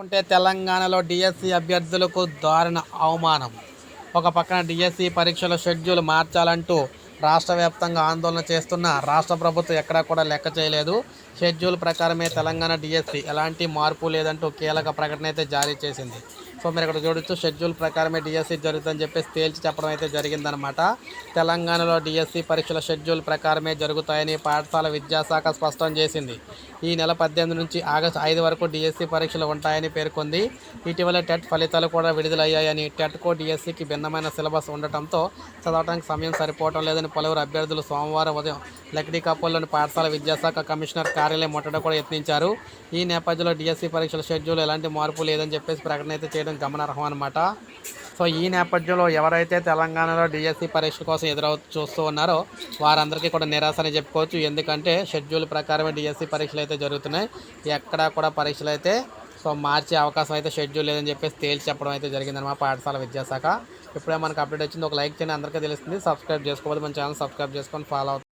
ఉంటే తెలంగాణలో డిఎస్సి అభ్యర్థులకు దారుణ అవమానం. ఒక పక్కన డిఎస్సి పరీక్షల షెడ్యూల్ మార్చాలంటూ రాష్ట్ర వ్యాప్తంగా ఆందోళన చేస్తున్న రాష్ట్ర ప్రభుత్వం ఎక్కడా కూడా లెక్క చేయలేదు. షెడ్యూల్ ప్రకారమే తెలంగాణ డిఎస్సి ఎలాంటి మార్పు లేదంటూ కీలక ప్రకటన అయితే జారీ చేసింది. సో మీరు ఇక్కడ చూడొచ్చు షెడ్యూల్ ప్రకారమే డిఎస్సి జరుగుతుందని చెప్పేసి తేల్చి చెప్పడం అయితే జరిగిందనమాట తెలంగాణలో డిఎస్సి పరీక్షల షెడ్యూల్ ప్రకారమే జరుగుతాయని పాఠశాల విద్యాశాఖ స్పష్టం చేసింది. ఈ నెల పద్దెనిమిది నుంచి ఆగస్టు ఐదు వరకు డిఎస్సి పరీక్షలు ఉంటాయని పేర్కొంది. ఇటీవల టెట్ ఫలితాలు కూడా విడుదలయ్యాయని టెట్కో డిఎస్సికి భిన్నమైన సిలబస్ ఉండటంతో చదవడానికి సమయం సరిపోవటం లేదని పలువురు అభ్యర్థులు సోమవారం ఉదయం లక్డీ పాఠశాల విద్యాశాఖ కమిషనర్ కార్యాలయం ముట్టడ కూడా యత్నించారు. ఈ నేపథ్యంలో డిఎస్సి పరీక్షల షెడ్యూల్ ఎలాంటి మార్పు లేదని చెప్పేసి ప్రకటన అయితే చేయడం గమనార్హం అనమాట సో ఈ నేపథ్యంలో ఎవరైతే తెలంగాణలో డిఎస్సి పరీక్ష కోసం ఎదురవు చూస్తూ ఉన్నారో వారందరికీ కూడా నిరాశ అని చెప్పుకోవచ్చు. ఎందుకంటే షెడ్యూల్ ప్రకారమే డిఎస్సి పరీక్షలు అయితే జరుగుతున్నాయి. ఎక్కడా కూడా పరీక్షలు అయితే సో మార్చే అవకాశం అయితే షెడ్యూల్ లేదని చెప్పేసి తేల్చి చెప్పడం అయితే జరిగిందన్నమాట పాఠశాల విద్యాశాఖ. ఇప్పుడే మనకు అప్డేట్ వచ్చింది. ఒక లైక్ చేయండి. అందరికీ తెలుస్తుంది. సబ్స్క్రైబ్ చేసుకోవాలి మన ఛానల్ సబ్స్క్రైబ్ చేసుకొని ఫాలో అవుతుంది